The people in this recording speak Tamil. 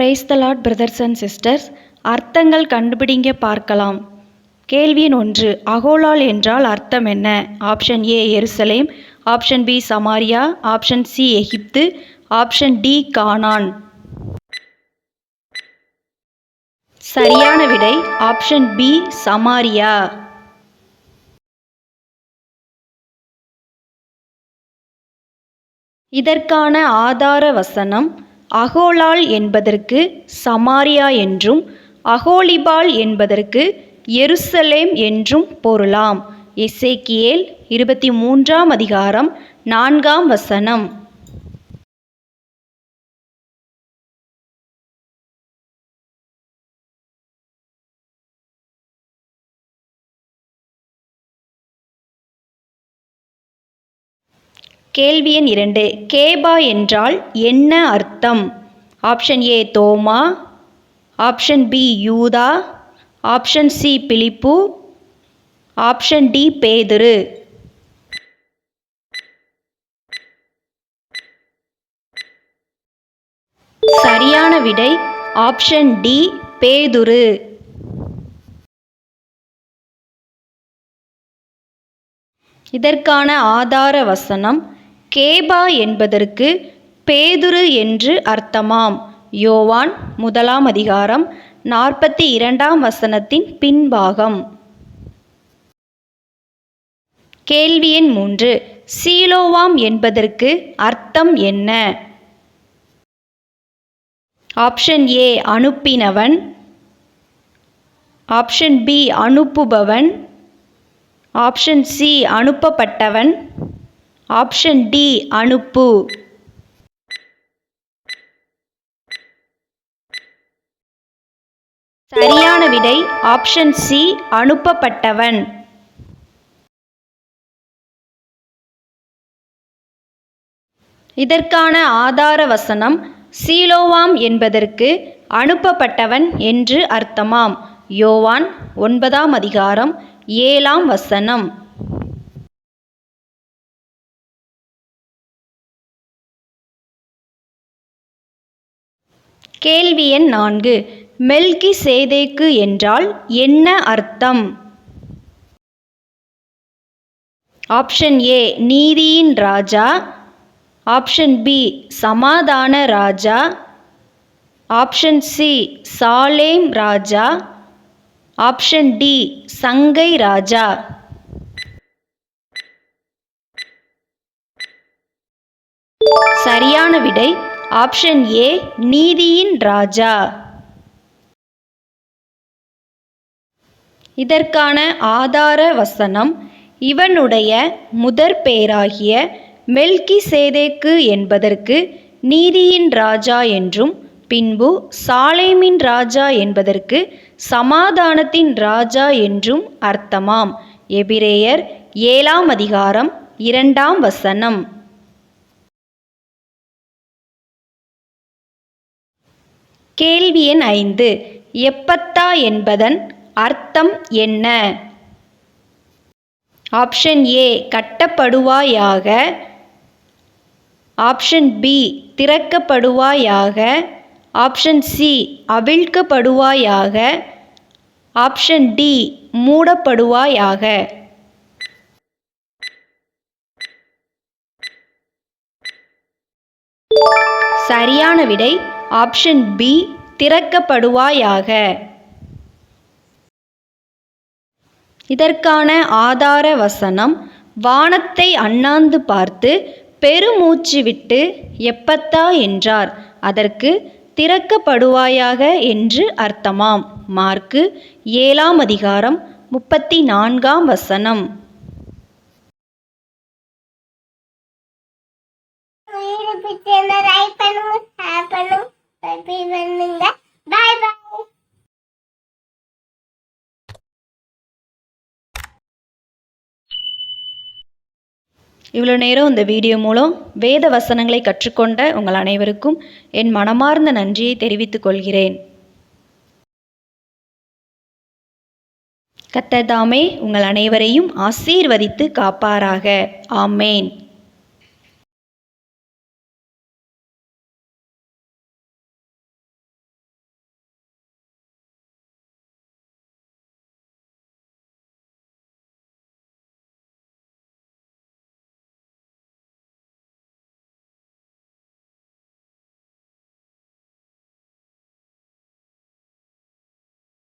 Praise the lot brothers and sisters அர்த்தங்கள் கண்டுபிடிங்க பார்க்கலாம். கேள்வி ஒன்று. அகோலால் என்றால் அர்த்தம் என்ன? ஆப்ஷன் ஏ எருசலேம் ஆப்ஷன் பி சமாரியா ஆப்ஷன் சி எகிப்து ஆப்ஷன் டி கானான் சரியான விடை. ஆப்ஷன் பி சமாரியா இதற்கான ஆதார வசனம் அகோலால் என்பதற்கு சமாரியா என்றும் அகோலிபால் என்பதற்கு எருசலேம் என்றும் பொருளாம். எசேக்கியேல் இருபத்தி மூன்றாம் அதிகாரம் நான்காம் வசனம். கேள்வி எண் இரண்டு. கேபா என்றால் என்ன அர்த்தம்? ஆப்ஷன் ஏ தோமா. ஆப்ஷன் பி யூதா. ஆப்ஷன் சி பிலிப்பு. ஆப்ஷன் டி பேதுரு. சரியான விடை ஆப்ஷன் டி பேதுரு. இதற்கான ஆதார வசனம் கேபா என்பதற்கு பேதுரு என்று அர்த்தமாம். யோவான் முதலாம் அதிகாரம் நாற்பத்தி இரண்டாம் வசனத்தின் பின்பாகம். கேள்வி எண் மூன்று. சீலோவாம் என்பதற்கு அர்த்தம் என்ன? ஆப்ஷன் ஏ அனுப்பினவன். ஆப்ஷன் பி அனுப்புபவன். ஆப்ஷன் சி அனுப்பப்பட்டவன். ஆப்ஷன் டி அனுப்பு. சரியான விடை ஆப்ஷன் சி அனுப்பப்பட்டவன். இதற்கான ஆதார வசனம் சீலோவாம் என்பதற்கு அனுப்பப்பட்டவன் என்று அர்த்தமாம். யோவான் ஒன்பதாம் அதிகாரம் ஏழாம் வசனம். கேள்வி எண் நான்கு. மெல்கி சேதேக்கு என்றால் என்ன அர்த்தம்? ஆப்ஷன் ஏ நீதியின் ராஜா. ஆப்ஷன் பி சமாதான ராஜா. ஆப்ஷன் சி சாலேம் ராஜா. ஆப்ஷன் டி சங்கை ராஜா. சரியான விடை ஆப்ஷன் ஏ நீதியின் ராஜா. இதற்கான ஆதார வசனம் இவனுடைய முதற் பேராகிய மெல்கி சேதேக்கு என்பதற்கு நீதியின் ராஜா என்றும் பின்பு சாலேமின் ராஜா என்பதற்கு சமாதானத்தின் ராஜா என்றும் அர்த்தமாம். எபிரேயர் ஏழாம் அதிகாரம் இரண்டாம் வசனம். கேள்வி எண் ஐந்து. எப்பத்தா என்பதன் அர்த்தம் என்ன? ஆப்ஷன் ஏ கட்டப்படுவாயாக. ஆப்ஷன் பி திறக்கப்படுவாயாக. ஆப்ஷன் சி அவிழ்க்கப்படுவாயாக. ஆப்ஷன் டி மூடப்படுவாயாக. சரியான விடை ஆப்ஷன் பி திறக்கப்படுவாயாக. இதற்கான ஆதார வசனம் வானத்தை அண்ணாந்து பார்த்து பெருமூச்சு விட்டு எப்பத்தா? என்றார். அதற்கு திறக்கப்படுவாயாக என்று அர்த்தமாம். மார்க்கு ஏழாம் அதிகாரம் முப்பத்தி நான்காம் வசனம் பாய் இவ்வளோ நேரம் இந்த வீடியோ மூலம் வேத வசனங்களை கற்றுக்கொண்ட உங்கள் அனைவருக்கும் என் மனமார்ந்த நன்றியை தெரிவித்துக் கொள்கிறேன். கத்ததாமே உங்கள் அனைவரையும் ஆசீர்வதித்து காப்பாராக. ஆமேன்.